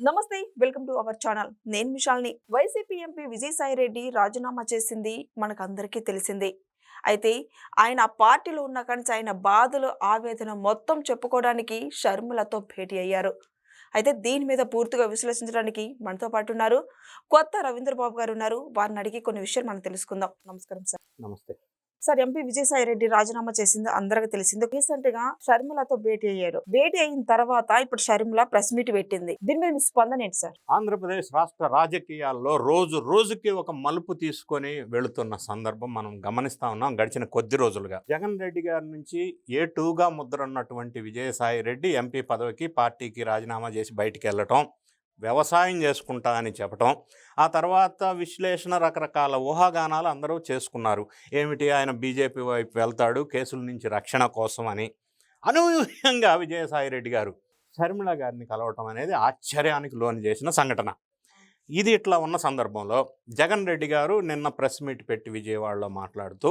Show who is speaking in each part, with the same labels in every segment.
Speaker 1: నమస్తే welcome to our channel. నేను మిషాల్ని. వైసీపీ ఎంపీ విజయసాయి రెడ్డి రాజీనామా చేసింది మనకందరికీ తెలిసిందే. అయితే ఆయన పార్టీలో ఉన్న కానీ ఆయన బాధలు ఆవేదన మొత్తం చెప్పుకోవడానికి షర్మిలతో భేటీ అయ్యారు. అయితే దీని మీద పూర్తిగా విశ్లేషించడానికి మనతో పాటు ఉన్నారు. కొత్త రవీంద్రబాబు గారు ఉన్నారు. వారిని అడిగి కొన్ని విషయాలు మనం తెలుసుకుందాం. నమస్కారం సార్.
Speaker 2: నమస్తే.
Speaker 1: సార్ ఎంపీ విజయసాయి రెడ్డి రాజీనామా చేసింది అందరికి తెలిసింది. రీసెంట్గా షర్మిలతో భేటీ అయ్యారు. భేటీ అయిన తర్వాత ఇప్పుడు షర్మిల ప్రెస్ మీట్ పెట్టింది. దీని మీద స్పందన ఏంటి సార్?
Speaker 2: ఆంధ్రప్రదేశ్ రాష్ట్ర రాజకీయాల్లో రోజు రోజుకి ఒక మలుపు తీసుకొని వెళుతున్న సందర్భం మనం గమనిస్తా ఉన్నాం గడిచిన కొద్ది రోజులుగా. జగన్ రెడ్డి గారి నుంచి ఏ టూగా ముద్ర ఉన్నటువంటి విజయసాయి రెడ్డి ఎంపీ పదవికి పార్టీకి రాజీనామా చేసి బయటికి వెళ్ళటం వ్యవసాయం చేసుకుంటా అని చెప్పటం ఆ తర్వాత విశ్లేషణ రకరకాల ఊహాగానాలు అందరూ చేసుకున్నారు. ఏమిటి ఆయన బీజేపీ వైపు వెళ్తాడు కేసుల నుంచి రక్షణ కోసం అని. అనూహ్యంగా విజయసాయి రెడ్డి గారు షర్మిళ గారిని కలవటం అనేది ఆశ్చర్యానికి లోను చేసిన సంఘటన. ఇది ఇట్లా ఉన్న సందర్భంలో జగన్ రెడ్డి గారు నిన్న ప్రెస్ మీట్ పెట్టి విజయవాడలో మాట్లాడుతూ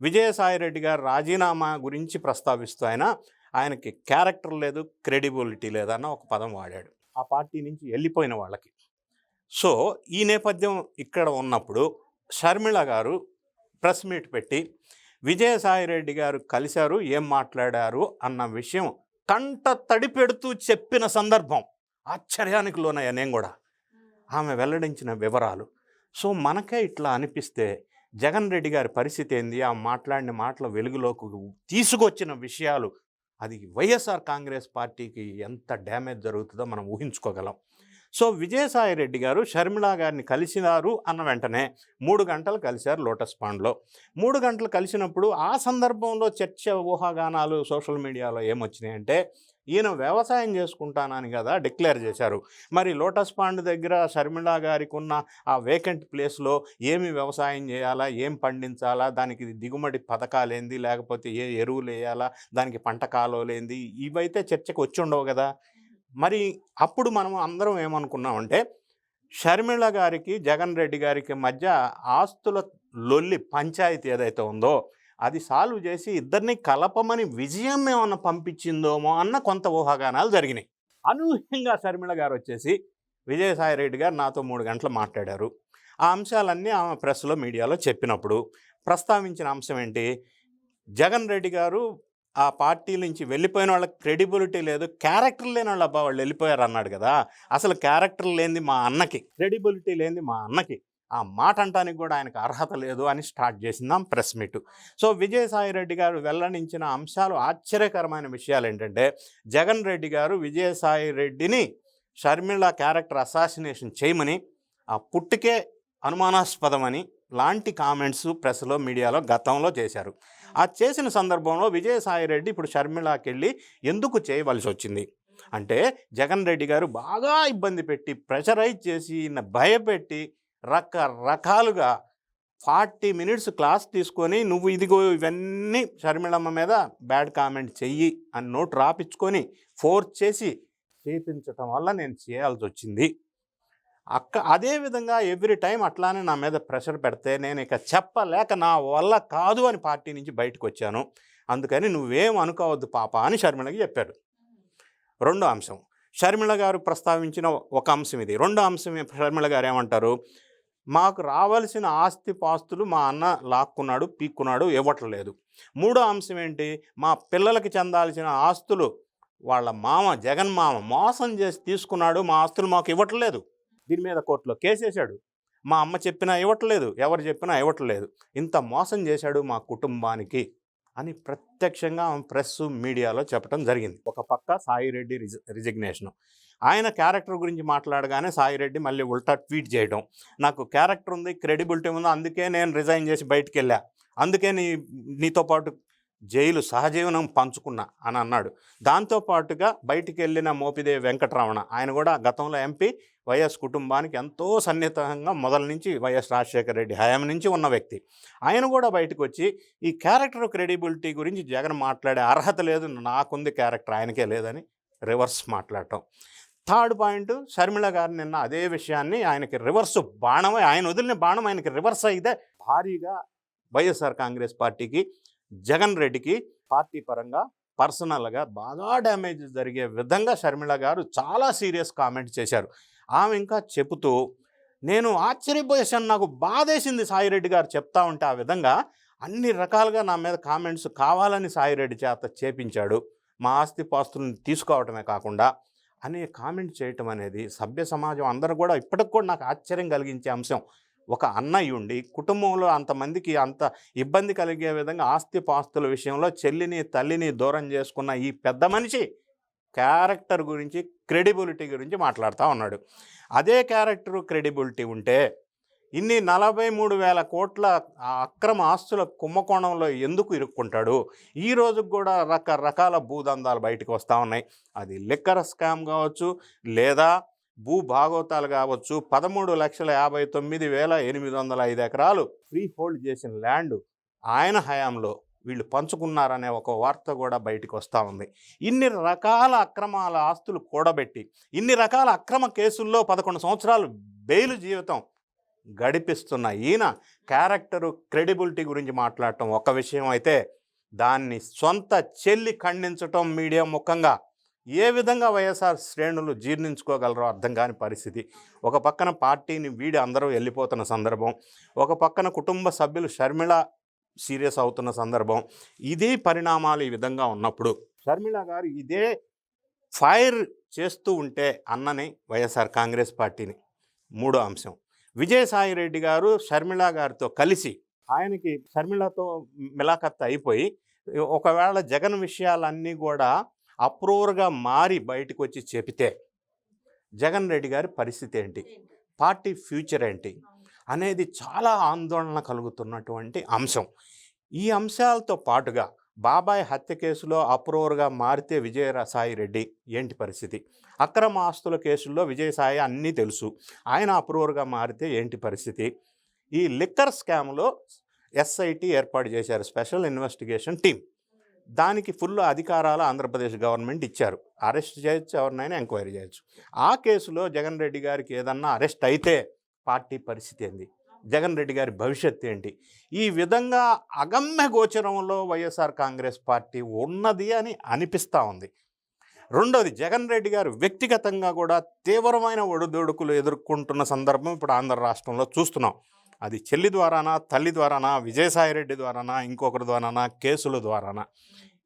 Speaker 2: విజయసాయి రెడ్డి గారు రాజీనామా గురించి ప్రస్తావిస్తూ ఆయన ఆయనకి క్యారెక్టర్ లేదు క్రెడిబిలిటీ లేదన్న ఒక పదం వాడాడు. ఆ పార్టీ నుంచి వెళ్ళిపోయిన వాళ్ళకి. సో ఈ నేపథ్యం ఇక్కడ ఉన్నప్పుడు షర్మిళ గారు ప్రెస్ మీట్ పెట్టి విజయసాయి రెడ్డి గారు కలిశారు ఏం మాట్లాడారు? అన్న విషయం కంట తడి పెడుతూ చెప్పిన సందర్భం ఆశ్చర్యానికి లోనయ్యా నేను కూడా. ఆమె వెల్లడించిన వివరాలు. సో మనకే ఇట్లా అనిపిస్తే జగన్ రెడ్డి గారి పరిస్థితి ఏంది? ఆ మాట్లాడిన మాటల వెలుగులోకి తీసుకొచ్చిన విషయాలు అది వైఎస్ఆర్ కాంగ్రెస్ పార్టీకి ఎంత డ్యామేజ్ జరుగుతుందో మనం ఊహించుకోగలం. సో విజయసాయి రెడ్డి గారు షర్మిళ గారిని కలిసినారు అన్న వెంటనే మూడు గంటలు కలిశారు లోటస్ పాండ్లో. మూడు గంటలు కలిసినప్పుడు ఆ సందర్భంలో చర్చ ఊహాగానాలు సోషల్ మీడియాలో ఏమొచ్చినాయంటే ఈయన వ్యవసాయం చేసుకుంటానని కదా డిక్లేర్ చేశారు. మరి లోటస్ పాండ్ దగ్గర షర్మిళ గారికి ఉన్న ఆ వేకెంట్ ప్లేస్లో ఏమి వ్యవసాయం చేయాలా ఏం పండించాలా దానికి దిగుమడి పథకాలేంది లేకపోతే ఏ ఎరువులు వేయాలా దానికి పంట కాలువలేంది ఇవైతే చర్చకు వచ్చి ఉండవు కదా. మరి అప్పుడు మనం అందరం ఏమనుకున్నామంటే షర్మిళ గారికి జగన్ రెడ్డి గారికి మధ్య ఆస్తుల లొల్లి పంచాయతీ ఏదైతే ఉందో అది సాల్వ్ చేసి ఇద్దరిని కలపమని విజయం ఏమన్నా పంపించిందోమో అన్న కొంత ఊహాగానాలు జరిగినాయి. అనూహ్యంగా షర్మిళ గారు వచ్చేసి విజయసాయి రెడ్డి గారు నాతో మూడు గంటలు మాట్లాడారు. ఆ అంశాలన్నీ ఆమె ప్రెస్లో మీడియాలో చెప్పినప్పుడు ప్రస్తావించిన అంశం ఏంటి? జగన్ రెడ్డి గారు ఆ పార్టీ నుంచి వెళ్ళిపోయిన వాళ్ళకి క్రెడిబిలిటీ లేదు క్యారెక్టర్ లేని వాళ్ళు అబ్బా వాళ్ళు వెళ్ళిపోయారు అన్నాడు కదా. అసలు క్యారెక్టర్ లేనిది మా అన్నకి క్రెడిబిలిటీ లేనిది మా అన్నకి ఆ మాట అంటానికి కూడా ఆయనకు అర్హత లేదు అని start చేసిందాం press meet. So Vijayasai Reddy garu వెల్లడించిన అంశాలు ఆశ్చర్యకరమైన విషయాలు ఏంటంటే జగన్ రెడ్డి గారు విజయసాయి రెడ్డిని షర్మిళ క్యారెక్టర్ అసాసినేషన్ చేయమని ఆ పుట్టుకే అనుమానాస్పదమని లాంటి కామెంట్స్ ప్రెస్లో మీడియాలో గతంలో చేశారు. ఆ చేసిన సందర్భంలో విజయసాయి రెడ్డి ఇప్పుడు షర్మిళకి వెళ్ళి ఎందుకు చేయవలసి వచ్చింది అంటే జగన్ రెడ్డి గారు బాగా ఇబ్బంది పెట్టి ప్రెషరైజ్ చేసి భయపెట్టి రకరకాలుగా ఫార్టీ మినిట్స్ క్లాస్ తీసుకొని నువ్వు ఇదిగో ఇవన్నీ షర్మిళమ్మ మీద బ్యాడ్ కామెంట్ చెయ్యి అని నోట్ రాపించుకొని ఫోర్స్ చేసి చేపించటం వల్ల నేను చేయాల్సి వచ్చింది అక్క అదే విధంగా ఎవ్రీ టైం అట్లానే నా మీద ప్రెషర్ పెడితే నేను ఇక చెప్పలేక నా వల్ల కాదు అని పార్టీ నుంచి బయటకు వచ్చాను. అందుకని నువ్వేం అనుకోవద్దు పాప అని షర్మిళకి చెప్పాడు. రెండో అంశం. షర్మిళ గారు ప్రస్తావించిన ఒక అంశం ఇది. రెండో అంశం షర్మిళ గారు ఏమంటారు? మాకు రావాల్సిన ఆస్తి పాస్తులు మా అన్న లాక్కున్నాడు పీక్కున్నాడు ఇవ్వట్లేదు. మూడో అంశం ఏంటి? మా పిల్లలకి చెందాల్సిన ఆస్తులు వాళ్ళ మామ జగన్ మామ మోసం చేసి తీసుకున్నాడు మా ఆస్తులు మాకు ఇవ్వట్లేదు. దీని మీద కోర్టులో కేసేశాడు. మా అమ్మ చెప్పినా ఇవ్వట్లేదు ఎవరు చెప్పినా ఇవ్వట్లేదు. ఇంత మోసం చేశాడు మా కుటుంబానికి అని ప్రత్యక్షంగా ఆమె ప్రెస్ మీడియాలో చెప్పడం జరిగింది. ఒక పక్క సాయిరెడ్డి రిజ రిజిగ్నేషను. ఆయన క్యారెక్టర్ గురించి మాట్లాడగానే సాయిరెడ్డి మళ్ళీ ఉల్టా ట్వీట్ చేయడం నాకు క్యారెక్టర్ ఉంది క్రెడిబిలిటీ ఉంది అందుకే నేను రిజైన్ చేసి బయటికి వెళ్ళా అందుకే నీ నీతో పాటు జైలు సహజీవనం పంచుకున్నా అని అన్నాడు. దాంతోపాటుగా బయటికి వెళ్ళిన మోపిదేవి వెంకటరమణ ఆయన కూడా గతంలో ఎంపీ వైఎస్ కుటుంబానికి ఎంతో సన్నిహితంగా మొదల నుంచి వైఎస్ రాజశేఖర రెడ్డి హయాం నుంచి ఉన్న వ్యక్తి. ఆయన కూడా బయటకు వచ్చి ఈ క్యారెక్టర్ క్రెడిబిలిటీ గురించి జగన్ మాట్లాడే అర్హత లేదు నాకుంది క్యారెక్టర్ ఆయనకే లేదని రివర్స్ మాట్లాడటం. థర్డ్ పాయింట్ షర్మిళ గారు నిన్న అదే విషయాన్ని ఆయనకి రివర్స్ బాణమై ఆయన వదిలిన బాణం ఆయనకి రివర్స్ అయితే భారీగా వైఎస్ఆర్ కాంగ్రెస్ పార్టీకి జగన్ రెడ్డికి పార్టీ పరంగా పర్సనల్గా బాగా డ్యామేజ్ జరిగే విధంగా షర్మిళ గారు చాలా సీరియస్ కామెంట్ చేశారు. ఆమె ఇంకా చెబుతూ నేను ఆశ్చర్యపోయేసాను నాకు బాధేసింది సాయిరెడ్డి గారు చెప్తా ఉంటే ఆ విధంగా అన్ని రకాలుగా నా మీద కామెంట్స్ కావాలని సాయిరెడ్డి చేత చేపించాడు. మా ఆస్తి పాస్తులను తీసుకోవటమే కాకుండా అనే కామెంట్ చేయటం అనేది సభ్య సమాజం అందరూ కూడా ఇప్పటికి కూడా నాకు ఆశ్చర్యం కలిగించే అంశం. ఒక అన్నయ్య ఉండి కుటుంబంలో అంతమందికి అంత ఇబ్బంది కలిగే విధంగా ఆస్తి పాస్తుల విషయంలో చెల్లిని తల్లిని దూరం చేసుకున్న ఈ పెద్ద మనిషి క్యారెక్టర్ గురించి క్రెడిబిలిటీ గురించి మాట్లాడుతూ ఉన్నాడు. అదే క్యారెక్టర్ క్రెడిబిలిటీ ఉంటే ఇన్ని నలభై మూడు వేల కోట్ల అక్రమ ఆస్తుల కుంభకోణంలో ఎందుకు ఇరుక్కుంటాడు? ఈ రోజుకు కూడా రకరకాల భూదందాలు బయటకు వస్తూ ఉన్నాయి. అది లిక్కర్ స్కామ్ కావచ్చు లేదా భూ భాగవతాలు కావచ్చు పదమూడు లక్షల యాభై తొమ్మిది వేల ఎనిమిది వందల ఐదు ఎకరాలు ఫ్రీ హోల్డ్ చేసిన ల్యాండ్ ఆయన హయాంలో వీళ్ళు పంచుకున్నారనే ఒక వార్త కూడా బయటకు వస్తూ ఉంది. ఇన్ని రకాల అక్రమాల ఆస్తులు కూడబెట్టి ఇన్ని రకాల అక్రమ కేసుల్లో పదకొండు సంవత్సరాలు బెయిల్ జీవితం గడిపిస్తున్న ఈయన క్యారెక్టరు క్రెడిబిలిటీ గురించి మాట్లాడటం ఒక విషయం అయితే దాన్ని సొంత చెల్లి ఖండించటం మీడియా ముఖంగా ఏ విధంగా వైఎస్ఆర్ శ్రేణులు జీర్ణించుకోగలరో అర్థం కాని పరిస్థితి. ఒక పక్కన పార్టీని వీడి అందరూ వెళ్ళిపోతున్న సందర్భం. ఒక పక్కన కుటుంబ సభ్యులు షర్మిళ సీరియస్ అవుతున్న సందర్భం. ఇదే పరిణామాలు ఈ విధంగా ఉన్నప్పుడు షర్మిళ గారు ఇదే ఫైర్ చేస్తూ ఉంటే అన్నని వైఎస్ఆర్ కాంగ్రెస్ పార్టీని. మూడో అంశం. విజయసాయి రెడ్డి గారు షర్మిళ గారితో కలిసి ఆయనకి షర్మిళతో మిలాఖత్ అయిపోయి ఒకవేళ జగన్ విషయాలన్నీ కూడా అప్రూవర్గా మారి బయటకు వచ్చి చెబితే జగన్ రెడ్డి గారి పరిస్థితి ఏంటి? పార్టీ ఫ్యూచర్ ఏంటి? అనేది చాలా ఆందోళన కలుగుతున్నటువంటి అంశం. ఈ అంశాలతో పాటుగా బాబాయ్ హత్య కేసులో అప్రూవర్గా మారితే విజయసాయి రెడ్డి ఏంటి పరిస్థితి? అక్రమ ఆస్తుల కేసుల్లో విజయసాయి అన్నీ తెలుసు. ఆయన అప్రూవర్గా మారితే ఏంటి పరిస్థితి? ఈ లిక్కర్ స్కామ్లో ఎస్ఐటి ఏర్పాటు చేశారు స్పెషల్ ఇన్వెస్టిగేషన్ టీం దానికి ఫుల్ అధికారాలు ఆంధ్రప్రదేశ్ గవర్నమెంట్ ఇచ్చారు. అరెస్ట్ చేయొచ్చు ఎవరినైనా ఎంక్వైరీ చేయొచ్చు. ఆ కేసులో జగన్ రెడ్డి గారికి ఏదన్నా అరెస్ట్ అయితే పార్టీ పరిస్థితి ఏంది? జగన్ రెడ్డి గారి భవిష్యత్ ఏంటి? ఈ విధంగా అగమ్య గోచరంలో వైఎస్ఆర్ కాంగ్రెస్ పార్టీ ఉన్నది అని అనిపిస్తూ ఉంది. రెండోది జగన్ రెడ్డి గారు వ్యక్తిగతంగా కూడా తీవ్రమైన ఒడిదొడుకులు ఎదుర్కొంటున్న సందర్భం ఇప్పుడు ఆంధ్ర రాష్ట్రంలో చూస్తున్నాం. అది చెల్లి ద్వారానా తల్లి ద్వారానా విజయసాయి రెడ్డి ద్వారానా ఇంకొకరి ద్వారానా కేసుల ద్వారానా?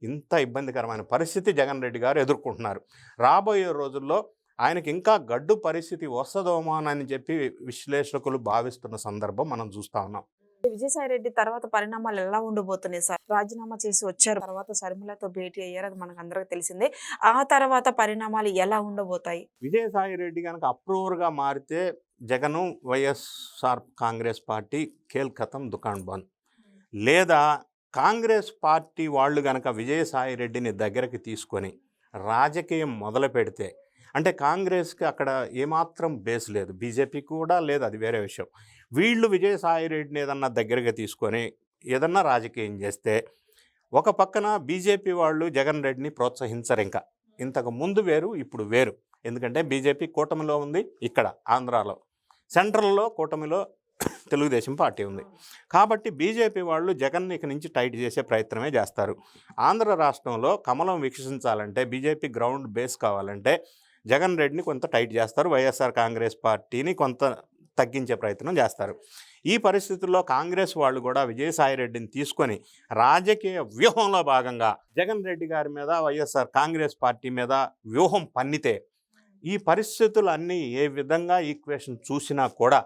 Speaker 2: ఇంత ఇబ్బందికరమైన పరిస్థితి జగన్ రెడ్డి గారు ఎదుర్కొంటున్నారు. రాబోయే రోజుల్లో ఆయనకి ఇంకా గడ్డు పరిస్థితి వస్తుందోమోనని చెప్పి విశ్లేషకులు భావిస్తున్న సందర్భం మనం చూస్తా ఉన్నాం.
Speaker 1: విజయసాయి రెడ్డి తర్వాత పరిణామాలు ఎలా ఉండబోతున్నాయి సార్? రాజీనామా చేసి వచ్చారు. తర్వాత షర్మిలతో భేటీ అయ్యారు. అది మనకు అందరికి తెలిసిందే. ఆ తర్వాత పరిణామాలు ఎలా ఉండబోతాయి?
Speaker 2: విజయసాయి రెడ్డి కనుక అప్రూవర్గా మారితే జగను వైఎస్ఆర్ కాంగ్రెస్ పార్టీ కేల్కతం దుకాణ్ బంద్. లేదా కాంగ్రెస్ పార్టీ వాళ్ళు గనక విజయసాయి రెడ్డిని దగ్గరికి తీసుకొని రాజకీయం మొదలు పెడితే అంటే కాంగ్రెస్కి అక్కడ ఏమాత్రం బేస్ లేదు. బీజేపీ కూడా లేదు. అది వేరే విషయం. వీళ్ళు విజయసాయి రెడ్డిని ఏదన్నా దగ్గరగా తీసుకొని ఏదన్నా రాజకీయం చేస్తే ఒక పక్కన బీజేపీ వాళ్ళు జగన్ రెడ్డిని ప్రోత్సహించరు ఇంకా. ఇంతకు ముందు వేరు ఇప్పుడు వేరు. ఎందుకంటే బీజేపీ కూటమిలో ఉంది ఇక్కడ ఆంధ్రాలో. సెంట్రల్లో కూటమిలో తెలుగుదేశం పార్టీ ఉంది. కాబట్టి బీజేపీ వాళ్ళు జగన్ని ఇక నుంచి టైట్ చేసే ప్రయత్నమే చేస్తారు. ఆంధ్ర రాష్ట్రంలో కమలం వికసించాలంటే బీజేపీ గ్రౌండ్ బేస్ కావాలంటే జగన్ రెడ్డిని కొంత టైట్ చేస్తారు. వైఎస్ఆర్ కాంగ్రెస్ పార్టీని కొంత తగ్గించే ప్రయత్నం చేస్తారు. ఈ పరిస్థితుల్లో కాంగ్రెస్ వాళ్ళు కూడా విజయసాయి రెడ్డిని తీసుకొని రాజకీయ వ్యూహంలో భాగంగా జగన్ రెడ్డి గారి మీద వైఎస్ఆర్ కాంగ్రెస్ పార్టీ మీద వ్యూహం పన్నితే ఈ పరిస్థితులన్నీ ఏ విధంగా ఈక్వేషన్ చూసినా కూడా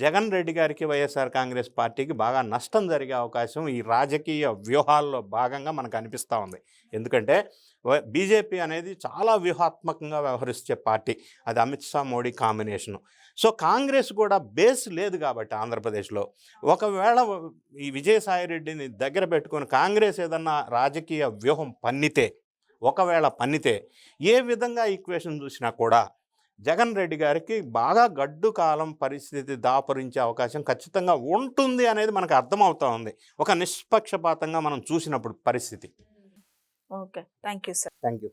Speaker 2: జగన్ రెడ్డి గారికి వైఎస్ఆర్ కాంగ్రెస్ పార్టీకి బాగా నష్టం జరిగే అవకాశం ఈ రాజకీయ వ్యూహాల్లో భాగంగా మనకు అనిపిస్తూ ఉంది. ఎందుకంటే బీజేపీ అనేది చాలా వ్యూహాత్మకంగా వ్యవహరించే పార్టీ. అది Amit Shah Modi combination. So Congress కూడా బేస్ లేదు కాబట్టి ఆంధ్రప్రదేశ్లో. ఒకవేళ ఈ విజయసాయి రెడ్డిని దగ్గర పెట్టుకొని కాంగ్రెస్ ఏదన్నా రాజకీయ వ్యూహం పన్నితే ఒకవేళ పన్నితే ఏ విధంగా ఈక్వేషన్ చూసినా కూడా జగన్ రెడ్డి గారికి బాగా గడ్డు కాలం పరిస్థితి దాపరించే అవకాశం ఖచ్చితంగా ఉంటుంది అనేది మనకు అర్థమవుతా ఉంది. ఒక నిష్పక్షపాతంగా మనం చూసినప్పుడు పరిస్థితి.
Speaker 1: Okay. Thank you sir.
Speaker 2: Thank you